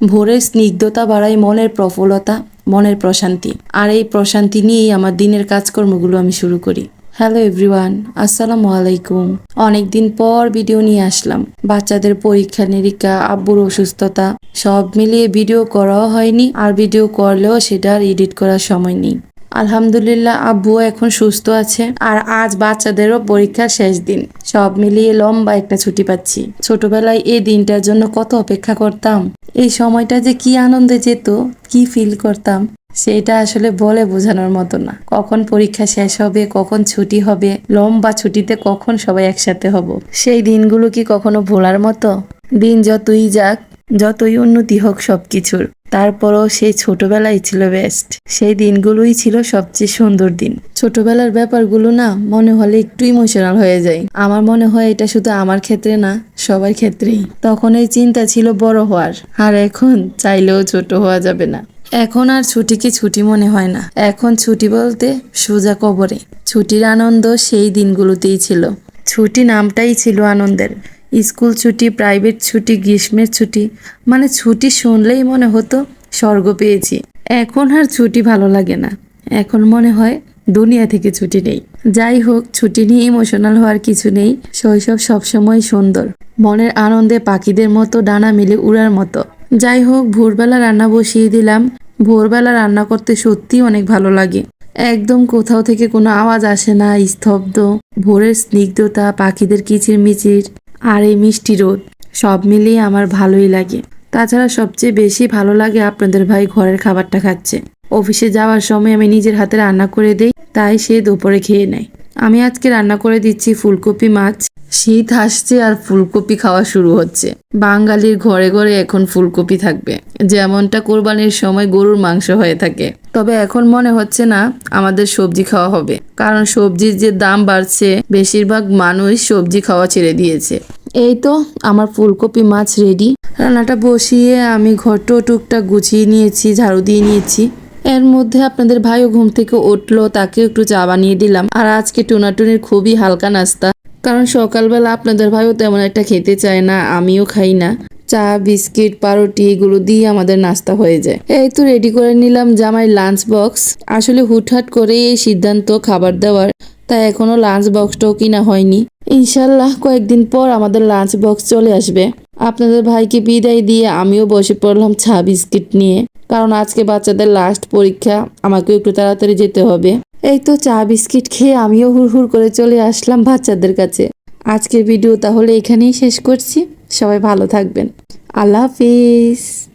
ভোরের স্নিগ্ধতা বাড়ায় মনের প্রফুল্লতা, মনের প্রশান্তি। আর এই প্রশান্তি নিয়েই আমার দিনের কাজকর্মগুলো আমি শুরু করি। হ্যালো এভরিওয়ান, আসসালামু আলাইকুম। অনেকদিন পর ভিডিও নিয়ে আসলাম। বাচ্চাদের পরীক্ষা, নিরীক্ষা, আব্বুর অসুস্থতা, সব মিলিয়ে ভিডিও করাও হয়নি। আর ভিডিও করলেও সেটা আর এডিট করার সময় নেই। আলহামদুলিল্লাহ আব্বুও এখন সুস্থ আছে। আর আজ বাচ্চাদেরও পরীক্ষার শেষ দিন। সব মিলিয়ে লম্বা একটা ছুটি পাচ্ছি। ছোটবেলায় এই দিনটার জন্য কত অপেক্ষা করতাম। এই সময়টা যে কি আনন্দে যেত, কি ফিল করতাম, সেটা আসলে বলে বোঝানোর মতো না। কখন পরীক্ষা শেষ হবে, কখন ছুটি হবে, লম্বা ছুটিতে কখন সবাই একসাথে হব? সেই দিনগুলো কি কখনো ভোলার মতো? দিন যতই যাক, যতই উন্নতি হোক সবকিছুর। তারপরও সেই ছোটবেলাই ছিল বেস্ট সেই দিনগুলোই ছিল সবচেয়ে সুন্দর দিন। ছোটবেলার ব্যাপারগুলো না মনে হলে একটু ইমোশনাল হয়ে যায়। আমার মনে হয় এটা শুধু আমার ক্ষেত্রে না, সবার ক্ষেত্রেই। তখন এই চিন্তা ছিল বড় হওয়ার। আর এখন চাইলেও ছোট হওয়া যাবে না। এখন আর ছুটিকে ছুটি মনে হয় না। এখন ছুটি বলতে সোজা কবরে। ছুটির আনন্দ সেই দিনগুলোতেই ছিল। ছুটি নামটাই ছিল আনন্দের। স্কুল ছুটি, প্রাইভেট ছুটি, গ্রীষ্মের ছুটি মানে ছুটি শুনলেই মনে হতো স্বর্গ পেয়েছি। এখন আর ছুটি ভালো লাগে না। এখন মনে হয় দুনিয়া থেকে ছুটি নেই। যাই হোক, ছুটি নিয়ে ইমোশনাল হওয়ার কিছু নেই। শৈশব সবসময় সুন্দর। মনের আনন্দে পাখিদের মতো ডানা মিলে উড়ার মতো। যাই হোক, ভোরবেলা রান্না বসিয়ে দিলাম। ভোরবেলা রান্না করতে সত্যি অনেক ভালো লাগে। একদম কোথাও থেকে কোনো আওয়াজ আসে না, স্তব্ধ। ভোরের স্নিগ্ধতা, পাখিদের কিচির মিচির আর এই মিষ্টি রোদ, সব মিলিয়ে আমার ভালোই লাগে। তাছাড়া সবচেয়ে বেশি ভালো লাগে আপনাদের ভাই ঘরের খাবারটা খাচ্ছে। অফিসে যাওয়ার সময় আমি নিজের হাতে রান্না করে দেই, তাই সে দুপুরে খেয়ে নেয়। আমি আজকে রান্না করে দিচ্ছি ফুলকপি মাছ শীত আসছে আর ফুলকপি খাওয়া শুরু হচ্ছে। বাঙালির ঘরে ঘরে এখন ফুলকপি থাকবে। যেমনটা কোরবানির সময় গরুর মাংস হয়ে থাকে। তবে এখন মনে হচ্ছে না আমাদের সবজি খাওয়া হবে। কারণ সবজির যে দাম বাড়ছে, বেশিরভাগ মানুষ সবজি খাওয়া ছেড়ে দিয়েছে। এই তো আমার ফুলকপি মাছ রেডি রান্নাটা বসিয়ে আমি ঘরটো টুকটাক গুছিয়ে নিয়েছি, ঝাড়ু দিয়ে নিয়েছি। এর মধ্যে আপনাদের ভাইও ঘুম থেকে উঠল তাকে একটু চা বানিয়ে দিলাম। আর আজকে টুনাটুনির খুবই হালকা নাস্তা। কারণ সকালবেলা আপনাদের ভাইও তেমন একটা খেতে চায় না, আমিও খাই না। চা, বিস্কিট পাউরুটি এগুলো দিয়ে আমাদের নাস্তা হয়ে যায়। এই তো রেডি করে নিলাম জামাই লাঞ্চ বক্স আসলে হুটহাট করে এই সিদ্ধান্ত খাবার দেওয়ার, তাই এখনও লাঞ্চ বক্সটাও কিনা হয়নি। ইনশাল্লাহ কয়েকদিন পর আমাদের লাঞ্চ বক্স চলে আসবে। আপনাদের ভাইকে বিদায় দিয়ে আমিও বসে পড়লাম চা, বিস্কিট নিয়ে। কারণ আজকে বাচ্চাদের লাস্ট পরীক্ষা, আমাকেও একটু তাড়াতাড়ি যেতে হবে। এই তো চা, বিস্কিট খেয়ে আমিও হুড় হুর করে চলে আসলাম বাচ্চাদের কাছে। আজকের ভিডিও তাহলে এখানেই শেষ করছি। সবাই ভালো থাকবেন। আল্লাহ হাফিজ।